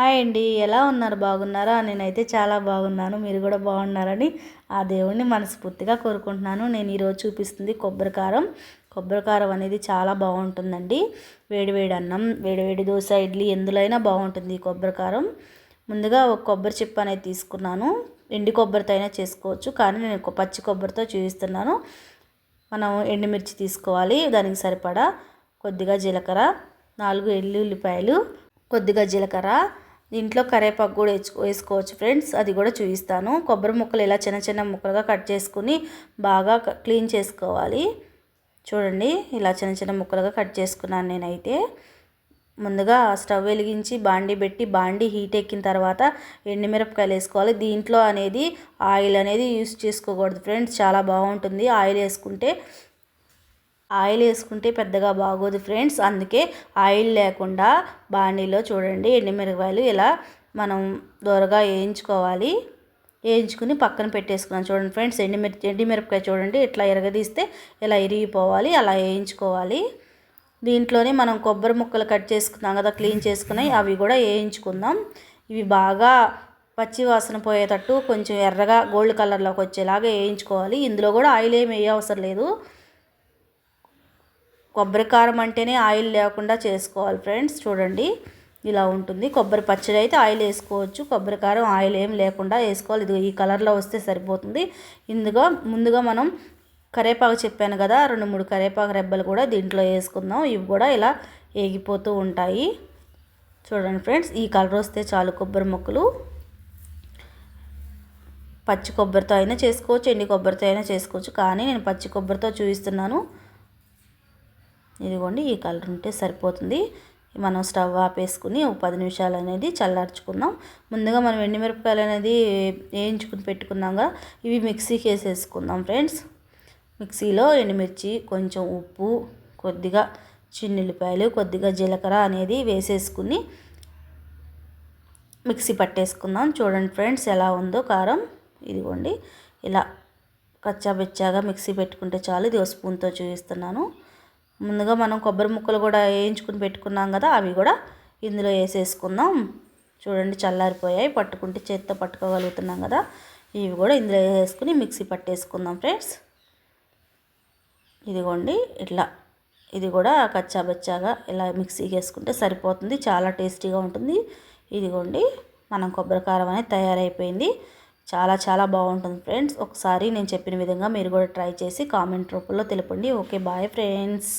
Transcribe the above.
Hi అండి ఎలా ఉన్నారు? బాగున్నారా? నేనైతే చాలా బాగున్నాను. మీరు కూడా బాగున్నారని ఆ దేవుణ్ణి మనస్ఫూర్తిగా కోరుకుంటున్నాను. నేను ఈరోజు చూపిస్తుంది కొబ్బరి కారం కొబ్బరి కారం అనేది చాలా బాగుంటుందండి. వేడివేడి అన్నం వేడివేడి దోశ ఇడ్లీ ఎందులో బాగుంటుంది ఈ కొబ్బరి కారం ముందుగా ఒక కొబ్బరి చిప్ప అనేది తీసుకున్నాను. ఎండి కొబ్బరితో అయినా చేసుకోవచ్చు కానీ నేను పచ్చి కొబ్బరితో చూపిస్తున్నాను మనం ఎండుమిర్చి తీసుకోవాలి దానికి సరిపడా కొద్దిగా జీలకర్ర నాలుగు ఎల్లుల్లిపాయలు కొద్దిగా జీలకర్ర దీంట్లో కరేపాకు కూడా వేసుకోవచ్చు ఫ్రెండ్స్. అది కూడా చూపిస్తాను. కొబ్బరి ముక్కలు ఇలా చిన్న చిన్న ముక్కలుగా కట్ చేసుకుని బాగా క్లీన్ చేసుకోవాలి. చూడండి ఇలా చిన్న చిన్న ముక్కలుగా కట్ చేసుకున్నాను నేనైతే. ముందుగా స్టవ్ వెలిగించి బాండి పెట్టి బాండి హీట్ ఎక్కిన తర్వాత ఎండుమిరపకాయలు వేసుకోవాలి. దీంట్లో అనేది ఆయిల్ అనేది యూస్ చేసుకోకూడదు ఫ్రెండ్స్. చాలా బాగుంటుంది. ఆయిల్ వేసుకుంటే ఆయిల్ వేసుకుంటే పెద్దగా బాగోదు ఫ్రెండ్స్. అందుకే ఆయిల్ లేకుండా బాణీలో చూడండి ఎండుమిరపకాయలు ఇలా మనం దూరగా వేయించుకోవాలి. వేయించుకుని పక్కన పెట్టేసుకున్నాం చూడండి ఫ్రెండ్స్. ఎండుమిర ఎండిమిరపకాయ చూడండి ఇట్లా ఎరగదీస్తే ఇలా ఇరిగిపోవాలి అలా వేయించుకోవాలి. దీంట్లోనే మనం కొబ్బరి ముక్కలు కట్ చేసుకున్నాం కదా క్లీన్ చేసుకున్నాయి అవి కూడా వేయించుకుందాం. ఇవి బాగా పచ్చి వాసన పోయేటట్టు కొంచెం ఎర్రగా గోల్డ్ కలర్లోకి వచ్చేలాగా వేయించుకోవాలి. ఇందులో కూడా ఆయిల్ ఏమి వేయ అవసరం లేదు. కొబ్బరి కారం అంటేనే ఆయిల్ లేకుండా చేసుకోవాలి ఫ్రెండ్స్. చూడండి ఇలా ఉంటుంది. కొబ్బరి పచ్చడి అయితే ఆయిల్ వేసుకోవచ్చు. కొబ్బరి కారం ఆయిల్ ఏం లేకుండా వేసుకోవాలి. ఇది ఈ కలర్లో వస్తే సరిపోతుంది. ఇందుగా ముందుగా మనం కరేపాకు చెప్పాను కదా రెండు మూడు కరేపాకు రెబ్బలు కూడా దీంట్లో వేసుకుందాం. ఇవి కూడా ఇలా ఏగిపోతూ ఉంటాయి. చూడండి ఫ్రెండ్స్ ఈ కలర్ వస్తే చాలు కొబ్బరి ముక్కలు. పచ్చి కొబ్బరితో అయినా చేసుకోవచ్చు ఎండి కొబ్బరితో అయినా చేసుకోవచ్చు. కానీ నేను పచ్చి కొబ్బరితో చూపిస్తున్నాను. ఇదిగోండి ఈ కలర్ ఉంటే సరిపోతుంది. మనం స్టవ్ ఆపేసుకుని ఒక పది నిమిషాలు అనేది చల్లార్చుకుందాం. ముందుగా మనం ఎండుమిరపకాయలు అనేది వేయించుకుని పెట్టుకున్నాక ఇవి మిక్సీకి వేసేసుకుందాం ఫ్రెండ్స్. మిక్సీలో ఎండుమిర్చి కొంచెం ఉప్పు కొద్దిగా చిన్నుల్లిపాయలు కొద్దిగా జీలకర్ర అనేది వేసేసుకుని మిక్సీ పట్టేసుకుందాం. చూడండి ఫ్రెండ్స్ ఎలా ఉందో కారం. ఇదిగోండి ఇలా కచ్చాబెచ్చాగా మిక్సీ పెట్టుకుంటే చాలు. ఇది స్పూన్తో చూపిస్తున్నాను. ముందుగా మనం కొబ్బరి ముక్కలు కూడా వేయించుకుని పెట్టుకున్నాం కదా అవి కూడా ఇందులో వేసేసుకుందాం. చూడండి చల్లారిపోయాయి పట్టుకుంటే చేత్తో పట్టుకోగలుగుతున్నాం కదా. ఇవి కూడా ఇందులో వేసుకుని మిక్సీ పట్టేసుకుందాం ఫ్రెండ్స్. ఇదిగోండి ఇట్లా. ఇది కూడా కచ్చాబచ్చాగా ఇలా మిక్సీకి వేసుకుంటే సరిపోతుంది చాలా టేస్టీగా ఉంటుంది. ఇదిగోండి మనం కొబ్బరి కారం అనేది తయారైపోయింది. చాలా చాలా బాగుంటుంది ఫ్రెండ్స్. ఒకసారి నేను చెప్పిన విధంగా మీరు కూడా ట్రై చేసి కామెంట్ రూపంలో తెలపండి. Okay bye friends.